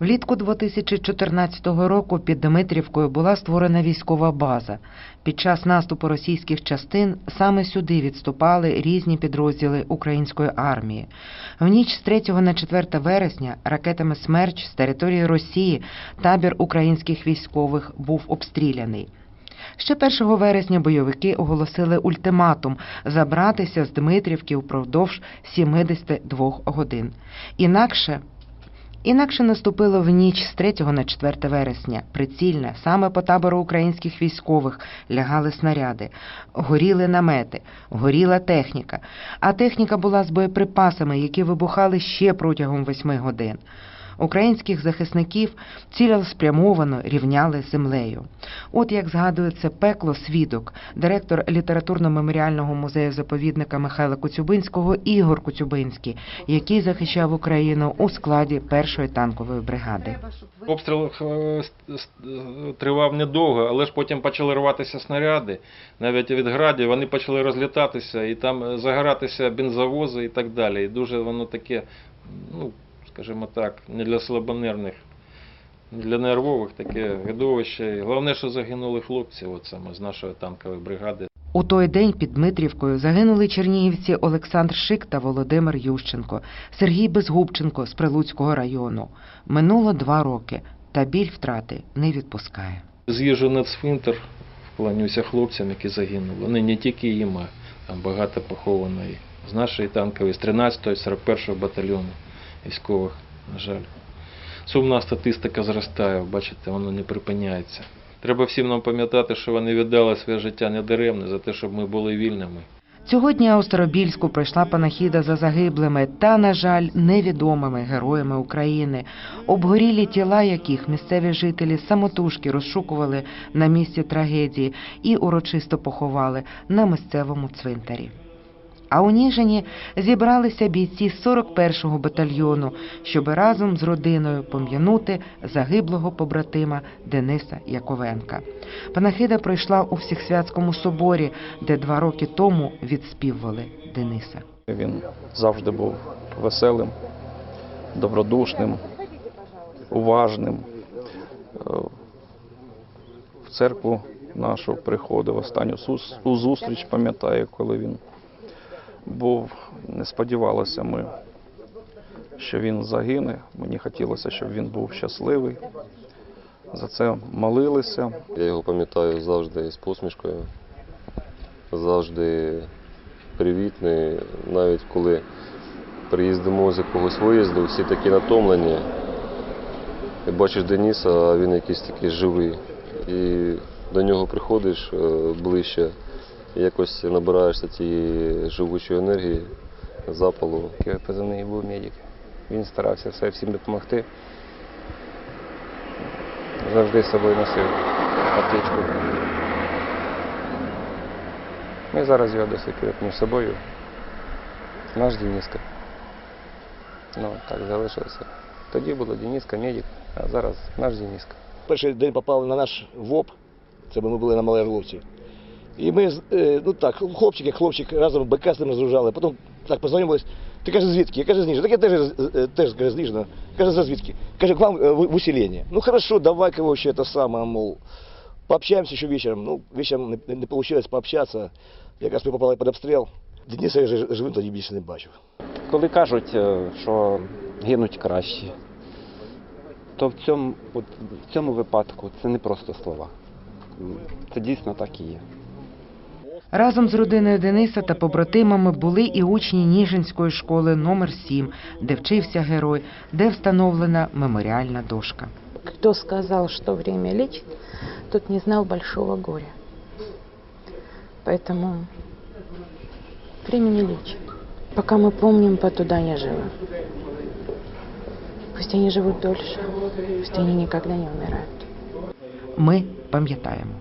Влітку 2014 року під Дмитрівкою була створена військова база. Під час наступу російських частин саме сюди відступали різні підрозділи української армії. В ніч з 3 на 4 вересня ракетами «Смерч» з території Росії табір українських військових був обстріляний. Ще 1 вересня бойовики оголосили ультиматум забратися з Дмитрівки впродовж 72 годин. Інакше Інакше наступило в ніч з 3 на 4 вересня. Прицільне, саме по табору українських військових лягали снаряди, горіли намети, горіла техніка. А техніка була з боєприпасами, які вибухали ще протягом восьми годин. Українських захисників цілеспрямовано рівняли з землею. От як згадує це пекло свідок, директор літературно-меморіального музею заповідника Михайла Коцюбинського Ігор Коцюбинський, який захищав Україну у складі першої танкової бригади. Обстріл е, тривав недовго, але ж потім почали рватися снаряди, навіть від градів, вони почали розлітатися і там е, загоратися бензовози і так далі. І дуже воно таке, ну, скажімо так, не для слабонервних, не для нервових таке видовище. І Головне, що загинули хлопці, от саме з нашої танкової бригади. У той день під Дмитрівкою загинули чернігівці Олександр Шик та Володимир Ющенко, Сергій Безгубченко з Прилуцького району. Минуло два роки, та біль втрати не відпускає. З'їжджу на цвинтар, вклонюся хлопцям, які загинули. Вони не тільки їм, а там багато поховано з нашої танкової, з 13-ї, 41-го батальйону військових, на жаль. Сумна статистика зростає, бачите, воно не припиняється. Треба всім нам пам'ятати, що вони віддали своє життя недаремне за те, щоб ми були вільними. Цього дня у Старобільську пройшла панахіда за загиблими та, на жаль, невідомими героями України, обгорілі тіла яких місцеві жителі самотужки розшукували на місці трагедії і урочисто поховали на місцевому цвинтарі. А у Ніжині зібралися бійці 41-го батальйону, щоб разом з родиною пом'янути загиблого побратима Дениса Яковенка. Панахида пройшла у Всехсвятському соборі, де два роки тому відспівували Дениса. Він завжди був веселим, добродушним, уважним. Е, В церкву нашу приходив останню зустріч, пам'ятаю, коли він був. Не сподівалися ми, що він загине. Мені хотілося, щоб він був щасливий. За це молилися. Я його пам'ятаю завжди з посмішкою, завжди привітний. Навіть коли приїздимо з якогось виїзду, всі такі натомлені. І бачиш Дениса, а він якийсь такий живий. І до нього приходиш е, ближче, і якось набираєшся цієї живучої енергії, запалу. позивний був медик. Він старався все всім допомогти. Завжди з собою носив аптечку. Ми зараз його до сих пір між собою. Наш Дениска. Ну, так залишилося. Тоді було Дениска, медик, а зараз наш Дениска. перший день попали на наш ВОП, це ми були на Малій Орловці. І ми, е, ну так, хлопчик, як хлопчик, разом БК з ним розгружали. Потім так познайомились. Ти каже, звідки? Я каже, з Ніжина. Так я теж, е, теж каже, з. Каже, за звідки? Каже, к вам е, в, в. Ну хорошо, давай-ка вообще это самое, мол, пообщаемся еще вечером. Ну, вечером не, не получилось пообщаться. Якраз ми попали під обстріл. Дениса я живим тоді більше не бачив. Коли кажуть, е, що гинуть кращі, то в цьому, от, в цьому випадку це не просто слова. Це дійсно так і є. Разом з родиною Дениса та побратимами були і учні Ніжинської школи номер 7 де вчився герой, де встановлена меморіальна дошка. Кто сказал, что время лечит, тот не знал большого горя. Поэтому время не лечит. Пока мы помним, по туда не живы. Пусть они живут дольше, пусть они никогда не умирают. Ми пам'ятаємо.